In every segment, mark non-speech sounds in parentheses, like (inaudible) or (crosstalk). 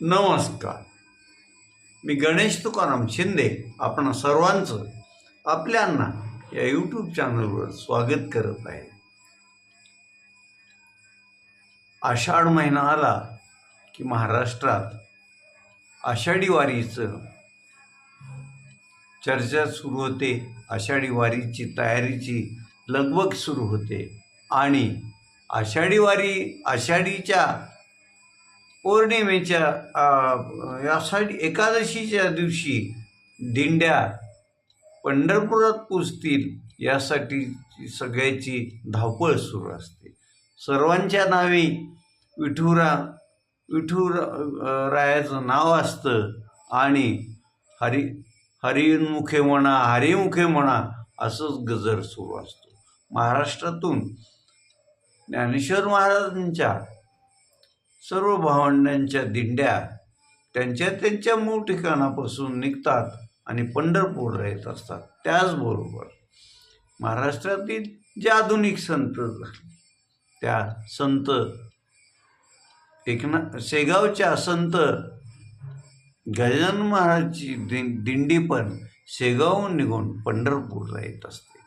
नमस्कार. मी गणेश तुकाराम शिंदे आपण सर्वांचं आपल्यांना या यूट्यूब चॅनलवर स्वागत करत आहे. आषाढ महिना आला की महाराष्ट्रात आषाढी वारीचं चर्चा सुरू होते. आषाढी वारीची तयारीची लगबग सुरू होते. आणि आषाढी वारी आषाढीच्या पौर्णिमेच्या यासाठी एकादशीच्या दिवशी दिंड्या पंढरपुरात पुजतील यासाठी सगळ्याची धावपळ सुरू असते. सर्वांच्या नावी विठुरा विठुरायाचं रायाचं नाव असतं आणि हरी हरिमुखे म्हणा हरिमुखे म्हणा असंच गजर सुरू असतो. महाराष्ट्रातून ज्ञानेश्वर महाराजांच्या सर्व भावंडांच्या दिंड्या त्यांच्या त्यांच्या मूळ ठिकाणापासून निघतात आणि पंढरपूरला येत असतात. त्याचबरोबर महाराष्ट्रातील जे आधुनिक संत त्या संत एकना शेगावच्या संत गजानन महाराजची दि दिंडी पण शेगावहून निघून पंढरपूरला येत असते.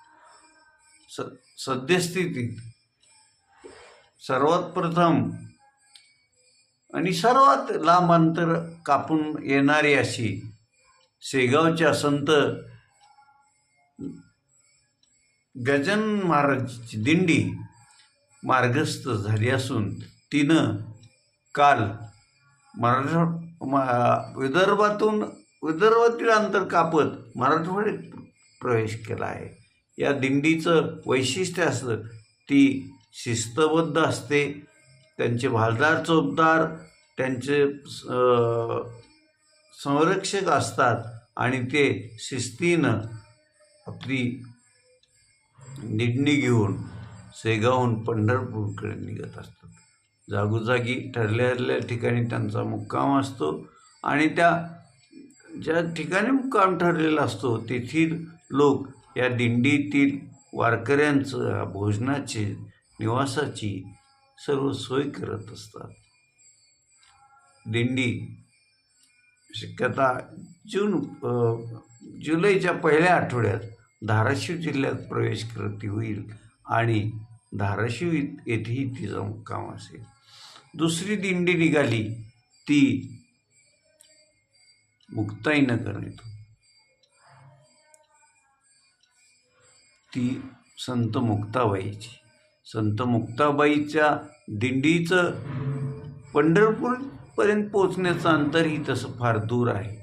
स सद्यस्थितीत सर्वात प्रथम आणि सर्वात लांब अंतर कापून येणारी अशी शेगावच्या संत गजन महाराजची दिंडी मार्गस्थ झाली असून तिनं काल मराठा मा- विदर्भातून विदर्भातील अंतर कापत मराठवाड्यात प्रवेश केला आहे. या दिंडीचं वैशिष्ट्य असतं ती शिस्तबद्ध असते त्यांचे भालदार चोपदार त्यांचे संरक्षक असतात आणि ते शिस्तीनं आपली निडणी घेऊन सेगावून पंढरपूरकडे निघत असतात. जागोजागी ठरलेल्या ठिकाणी त्यांचा मुक्काम असतो आणि त्या ज्या ठिकाणी मुक्काम ठरलेला असतो तेथील लोक या दिंडीतील वारकऱ्यांचं भोजनाची निवासाची सर्व सोय करत असतात. दिंडी शक्यता जून जुलैच्या पहिल्या आठवड्यात धाराशिव जिल्ह्यात प्रवेश करती होईल आणि धाराशिव येथेही तिचा मुक्काम असेल. दुसरी दिंडी निघाली ती मुक्ताईनगर येतो. ती संत मुक्ताबाईची. संत मुक्ताबाईच्या दिंडीचं पंढरपूरपर्यंत पोचण्याचं अंतरही तसं फार दूर आहे.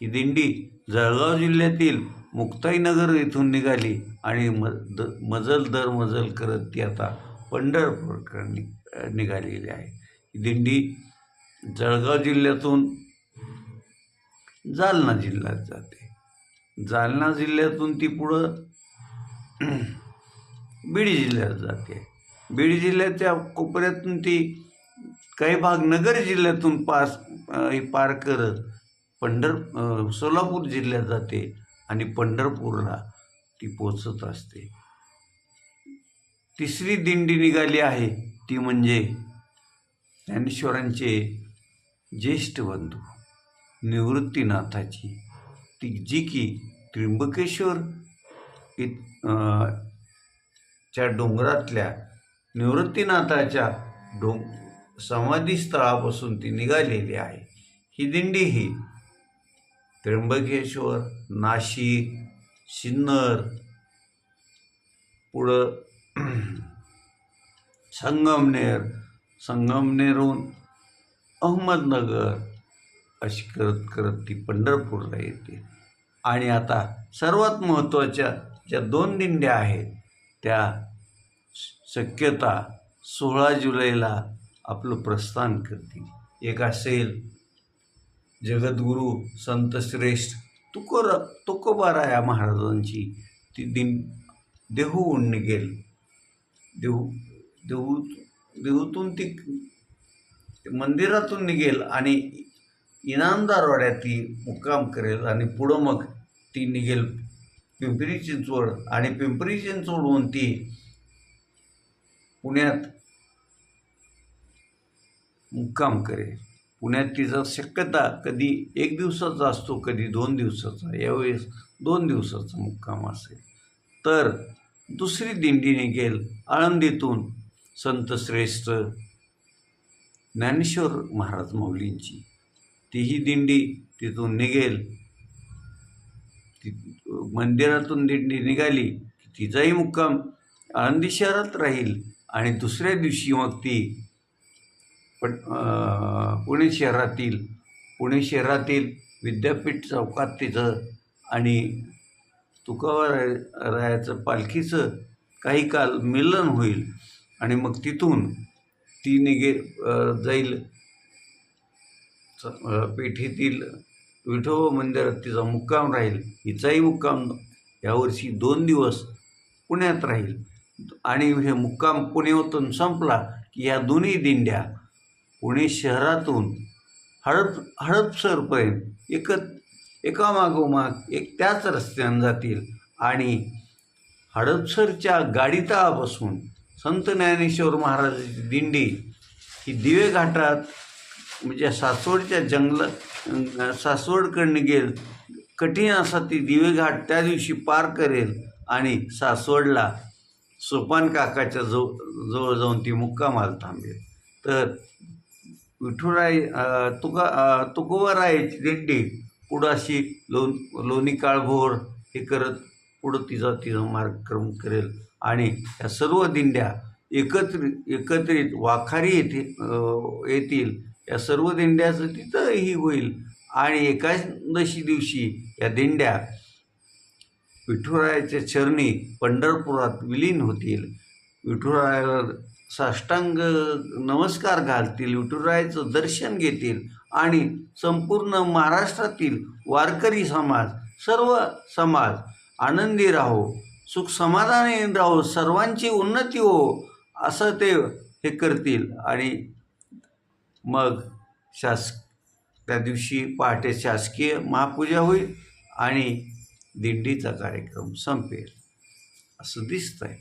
ही दिंडी जळगाव जिल्ह्यातील मुक्ताईनगर येथून निघाली आणि म द मजल दर मजल करत ती आता पंढरपूरकडे नि निघालेली आहे. ही दिंडी जळगाव जिल्ह्यातून जालना जिल्ह्यात जाते. जालना जिल्ह्यातून ती पुढं (clears throat) बीड जिल्ह्यात जाते. बीड जिल्ह्याच्या कोपऱ्यातून ती काही भाग नगर जिल्ह्यातून पास पार करत पंढर सोलापूर जिल्ह्यात जाते आणि पंढरपूरला ती पोचत असते. तिसरी दिंडी निघाली आहे ती म्हणजे ज्ञानेश्वरांचे ज्येष्ठ बंधू निवृत्तीनाथाची. ती जी की त्र्यंबकेश्वर इत च्या डोंगरातल्या निवृत्तीनाथाच्या डोंग समाधीस्थळापासून ती निघालेली आहे. ही दिंडी ही त्र्यंबकेश्वर नाशिक सिन्नर पुढं (clears throat) संगमनेर संगमनेरहून अहमदनगर अशी करत करत ती पंढरपूरला येते. आणि आता सर्वात महत्त्वाच्या ज्या दोन दिंड्या आहेत त्या शक्यता सोळा जुलैला आपलं प्रस्थान करतील. एक असेल जगद्गुरू संत श्रेष्ठ तुकोर तुकोबाराया महाराजांची ती दिन देहूहून निघेल देहू देहू देहूतून ती मंदिरातून निघेल आणि इनामदारवाड्यात ती मुक्काम करेल आणि पुढं मग ती निघेल पिंपरी चिंचवड आणि पिंपरी चिंचवडहून ती पुण्यात मुक्काम करेल. पुण्यात तिचा शक्यता कधी एक दिवसाचा असतो कधी दोन दिवसाचा. यावेळेस दोन दिवसाचा मुक्काम असेल. तर दुसरी दिंडी निघेल आळंदीतून संत श्रेष्ठ ज्ञानेश्वर महाराज माऊलींची. तीही दिंडी तिथून निघेल. ती मंदिरातून दिंडी निघाली तिचाही मुक्काम आळंदी शहरात राहील. आणि दुसऱ्या दिवशी मग ती पण पुणे शहरातील पुणे शहरातील विद्यापीठ चौकात तिचं आणि तुकारायाचं पालखीचं काही काल मिलन होईल आणि मग तिथून ती निघे जाईल. पेठेतील विठोबा मंदिरात तिचा मुक्काम राहील. हिचाही मुक्काम यावर्षी दोन दिवस पुण्यात राहील. आणि हे मुक्काम पुण्यातून संपला की या दोन्ही दिंड्या पुणे शहरातून हडप हडपसरपर्यंत एकत एकामागोमाग एक त्याच रस्त्यानं जातील. आणि हडपसरच्या गाडीतळापासून संत ज्ञानेश्वर महाराजाची दिंडी ही दिवे घाटात म्हणजे सासवडच्या जंगल सासवडकडनं गेल कठीण असा ती दिवे घाट त्या दिवशी पार करेल आणि सासवडला सोपान काकाच्या जो जवळ जाऊन ती मुक्कामाला थांबेल. तर विठुराय तुका अं, तुकोबारायाची दिंडी पुढं अशी लोन लोणी काळभोर हे करत पुढं तिचा तिचा मार्गक्रम करेल. आणि या सर्व दिंड्या एकत्र एकत्रित वाखारी येथे येतील. या सर्व दिंड्याचं तिथंही होईल. आणि एकादशी दिवशी या दिंड्या विठुरायाच्या चरणी पंढरपुरात विलीन होतील. विठुरायाला साष्टांग नमस्कार घालतील विठुरायाचं दर्शन घेतील आणि संपूर्ण महाराष्ट्रातील वारकरी समाज सर्व समाज आनंदी राहो सुख समाधानी राहो सर्वांची उन्नती हो असं ते हे करतील. आणि मग शास त्या दिवशी पहाटे शासकीय महापूजा होईल आणि दिंडीचा कार्यक्रम संपेल. असं दिसतंय.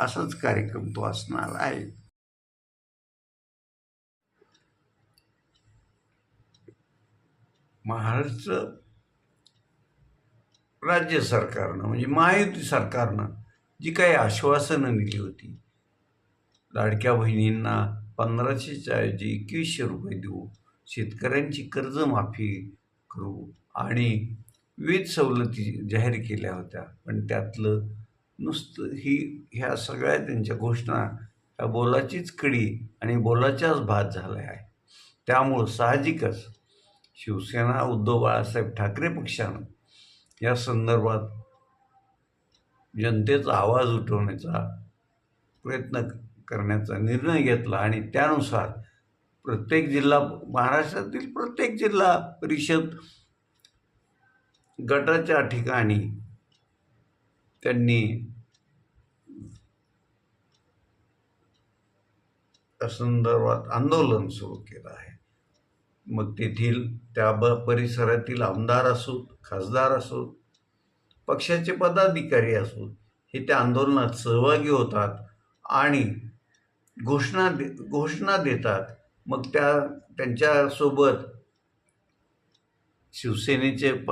असाच कार्यक्रम तो असणार आहे. महाराष्ट्र राज्य सरकारनं म्हणजे महायुती सरकारनं जी काही आश्वासनं दिली होती लाडक्या बहिणींना पंधराशेच्या ऐवजी एकवीसशे रुपये देऊ शेतकऱ्यांची कर्जमाफी करू आणि विविध सवलती जाहीर केल्या होत्या. पण त्यातलं नुसतं ही ह्या सगळ्या त्यांच्या घोषणा ह्या बोलाचीच कडी आणि बोलाच्याच भात झाल्या. आहे त्यामुळं साहजिकच शिवसेना उद्धव बाळासाहेब ठाकरे पक्षानं या संदर्भात जनतेचा आवाज उठवण्याचा प्रयत्न करण्याचा निर्णय घेतला आणि त्यानुसार प्रत्येक जिल्हा महाराष्ट्रातील प्रत्येक जिल्हा परिषद गटाच्या ठिकाणी त्यांनी संदर्भात आंदोलन सुरू केलं आहे. मग तेथील त्या ब परिसरातील आमदार असोत खासदार असोत पक्षाचे पदाधिकारी असोत हे त्या आंदोलनात सहभागी होतात आणि घोषणा दे घोषणा देतात. मग त्या त्यांच्यासोबत शिवसेनेचे प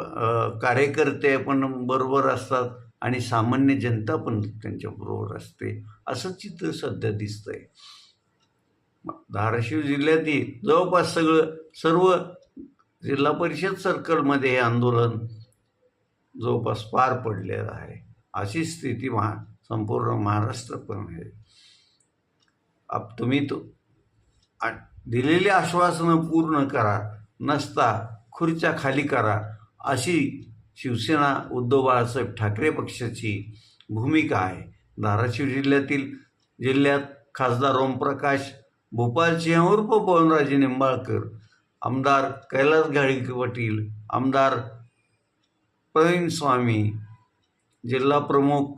कार्यकर्ते पण बरोबर असतात आणि सामान्य जनता पण त्यांच्याबरोबर असते. असं चित्र सध्या दिसतंय. धाराशिव जिल्ह्यातील जवळपास सगळं सर्व जिल्हा परिषद सर्कलमध्ये हे आंदोलन जवळपास पार पडलेलं आहे. अशी स्थिती महा संपूर्ण महाराष्ट्र पण आहे. आप तुम्ही तो दिलेली आश्वासनं पूर्ण करा. नसता खुर्च्या खाली करा अशी शिवसेना उद्धव बाळासाहेब ठाकरे पक्षाची भूमिका आहे. धाराशिव जिल्ह्यातील जिल्ह्यात खासदार ओमप्रकाश भोपाळसिंह उर्फ पवनराजे निंबाळकर आमदार कैलास घाळीक पाटील आमदार प्रवीण स्वामी जिल्हा प्रमुख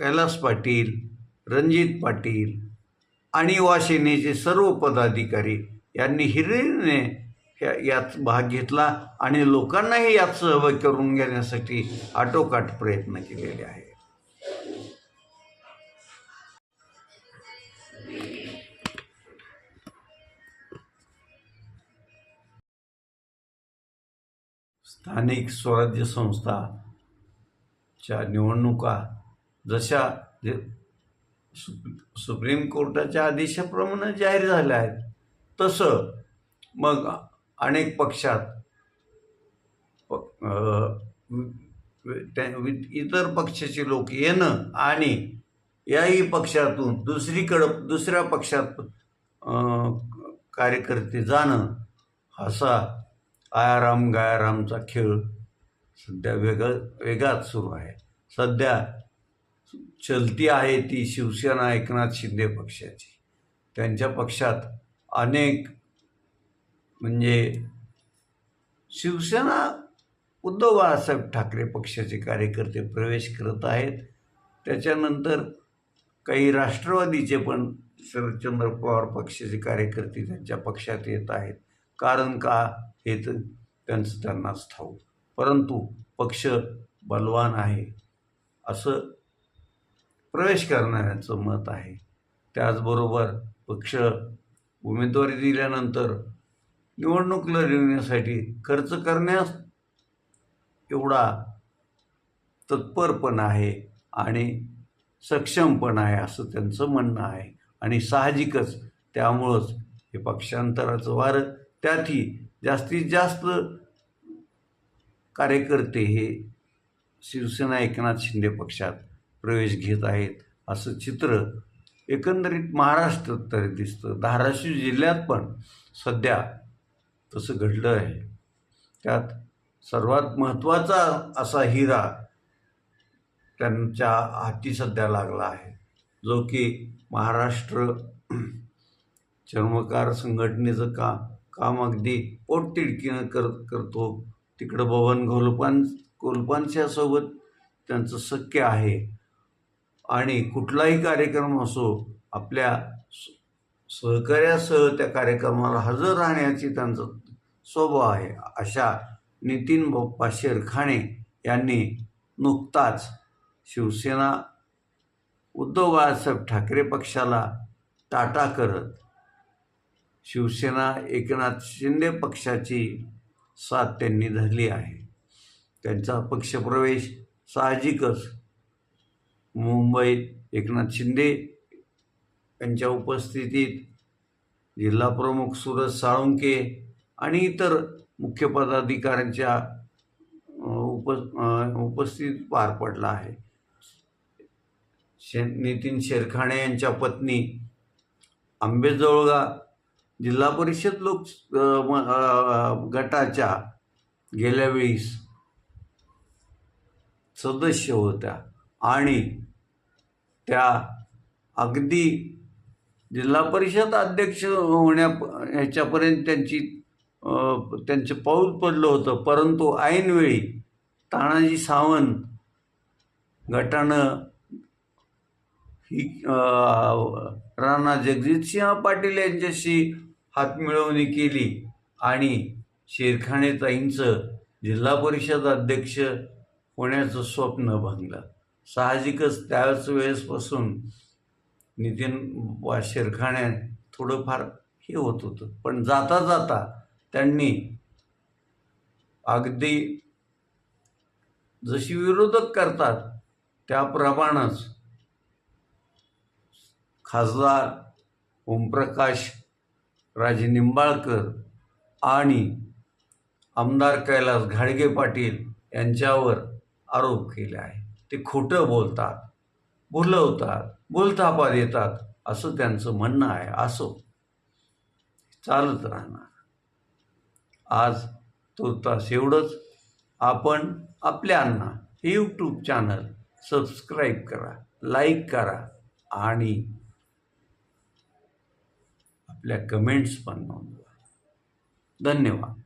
कैलास पाटील रणजित पाटील आणि वाशिनेचे सर्व पदाधिकारी यांनी हिरिरीने यात भाग घेतला आणि लोकांनाही यात सहभाग करून घेण्यासाठी आटोकाट प्रयत्न केलेले आहेत. स्थानिक स्वराज्य संस्थाच्या निवडणुका जशा सुप्रीम कोर्टाच्या आदेशाप्रमाणे जाहीर झाल्या आहेत तसं मग अनेक पक्षात. प- त्या- वि- इतर पक्षाचे लोक येणं आणि याही पक्षातून दुसरीकडं दुसऱ्या पक्षात कार्यकर्ते जाणं असा आयाराम गायारामचा खेळ सध्या वेगळं वेगात सुरू आहे. सध्या चलती आहे ती शिवसेना एकनाथ शिंदे पक्षाची. त्यांच्या पक्षात अनेक म्हणजे शिवसेना उद्धव बाळासाहेब ठाकरे पक्षाचे कार्यकर्ते प्रवेश करत आहेत. त्याच्यानंतर काही राष्ट्रवादीचे पण शरदचंद्र पवार पक्षाचे कार्यकर्ते त्यांच्या पक्षात येत आहेत. कारण का? हे तर त्यांचं त्यांनाच ठाऊ परंतु पक्ष बलवान आहे असं प्रवेश करणाऱ्यांचं मत आहे. त्याचबरोबर पक्ष उमेदवारी दिल्यानंतर निवडणूक लढविण्यासाठी खर्च करण्यास एवढा तत्पर पण आहे आणि सक्षम पण आहे असं त्यांचं म्हणणं आहे. आणि साहजिकच त्यामुळंच हे पक्षांतराचं वारं त्यातही जास्तीत जास्त कार्यकर्ते हे शिवसेना एकनाथ शिंदे पक्षात प्रवेश घेत आहेत असं चित्र एकंदरीत महाराष्ट्रात तरी दिसतं. धाराशिव जिल्ह्यात पण सध्या तसं घडलं आहे. त्यात सर्वात महत्त्वाचा असा हिरा त्यांच्या हाती सध्या लागला आहे. जो की महाराष्ट्र चर्मकार संघटनेचं का काम अगदी पोटतिडकीनं कर करतो. तिकडं भवन घोलपान कोलपानच्यासोबत त्यांचं सख्य आहे. आणि कुठलाही कार्यक्रम असो आपल्या स- सहकार्यासह त्या कार्यक्रमाला हजर राहण्याची त्यांचं स्वभाव आहे. अशा नितीन बाप्पा शेरखाणे यांनी नुकताच शिवसेना उद्धव बाळासाहेब ठाकरे पक्षाला टाटा करत शिवसेना एकनाथ शिंदे पक्षाची साथ त्यांनी धरली आहे. त्यांचा पक्षप्रवेश साहजिकच मुंबईत एकनाथ शिंदे यांच्या उपस्थितीत जिल्हाप्रमुख सुरज साळुंके आणि इतर मुख्य पदाधिकाऱ्यांच्या उप उपस्थित पार पडला आहे. शे नितीन शेरखाणे यांच्या पत्नी आंबेजवळगा जिल्हा परिषद लोक गटाच्या गेल्या वेळीस सदस्य होत्या आणि त्या अगदी जिल्हा परिषद अध्यक्ष होण्या ह्याच्यापर्यंत त्यांची त्यांचे पाऊल पडलं होतं. परंतु ऐनवेळी तानाजी सावंत गटानं ही राणा जगजितसिंह पाटील यांच्याशी हातमिळवणी केली आणि शेरखाने ताईंचं जिल्हा परिषद अध्यक्ष होण्याचं स्वप्न भंगलं साहजिकच त्याच वेळेसपासून नितीन वा थोडंफार हे होत होतं. पण जाता जाता त्यांनी अगदी जशी विरोधक करतात त्याप्रमाणेच खासदार ओमप्रकाश राजे निंबाळकर आणि आमदार कैलास घाडगे पाटील यांच्यावर आरोप केले आहे ते खोटं बोलतात भुलवतात बोलथापा देतात असं त्यांचं म्हणणं आहे. असो. चालत राहणार. आज तुर्तास एवढंच. आपण आपल्यांना हे यूट्यूब चॅनल सबस्क्राईब करा लाईक करा आणि आपल्या कमेंट्स पण नोंदवा. धन्यवाद.